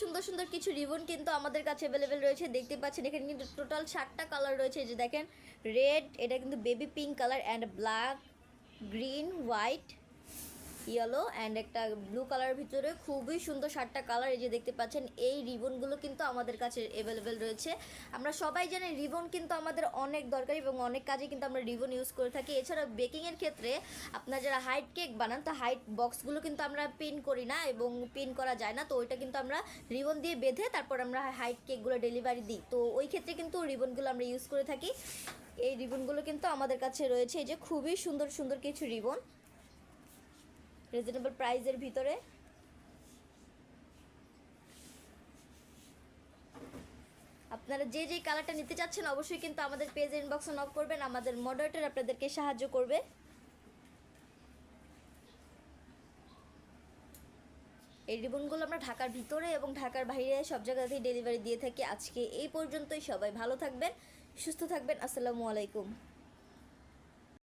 সুন্দর সুন্দর কিছু রিবন কিন্তু আমাদের কাছে অ্যাভেলেবেল রয়েছে। দেখতে পাচ্ছেন, এখানে কিন্তু টোটাল সাতটা কালার রয়েছে। যে দেখেন রেড এটা কিন্তু baby pink colour and black green white yellow and একটা ব্লু কালারের ভিতরে খুবই সুন্দর সাতটা কালার এই যে দেখতে পাচ্ছেন, এই রিবনগুলো কিন্তু আমাদের কাছে অ্যাভেলেবেল রয়েছে। আমরা সবাই জানি রিবন কিন্তু আমাদের অনেক দরকারি এবং অনেক কাজে কিন্তু আমরা রিবন ইউজ করে থাকি। এছাড়া বেকিংয়ের ক্ষেত্রে আপনার যারা হাইট কেক বানান, তো হাইট বক্সগুলো কিন্তু আমরা পিন করি না এবং পিন করা যায় না, তো ওইটা কিন্তু আমরা রিবন দিয়ে বেঁধে তারপর আমরা হাইট কেকগুলো ডেলিভারি দিই। তো ওই ক্ষেত্রে কিন্তু রিবনগুলো আমরা ইউজ করে থাকি। এই রিবনগুলো কিন্তু আমাদের কাছে রয়েছে, এই যে খুবই সুন্দর সুন্দর কিছু রিবন। রিজনেবল প্রাইসের ভিতরে। আপনারা যে যে কালারটা নিতে চাচ্ছেন, অবশ্যই কিন্তু আমাদের পেজ ইনবক্সে নক করবেন। আমাদের মডারেটর আপনাদেরকে সাহায্য করবে। এই রিবনগুলো আমরা ঢাকার ভিতরে এবং ঢাকার বাইরে সব জায়গাতেই ডেলিভারি দিয়ে থাকি। আজকে এই পর্যন্তই। সবাই ভালো থাকবেন, সুস্থ থাকবেন। আসসালামু আলাইকুম।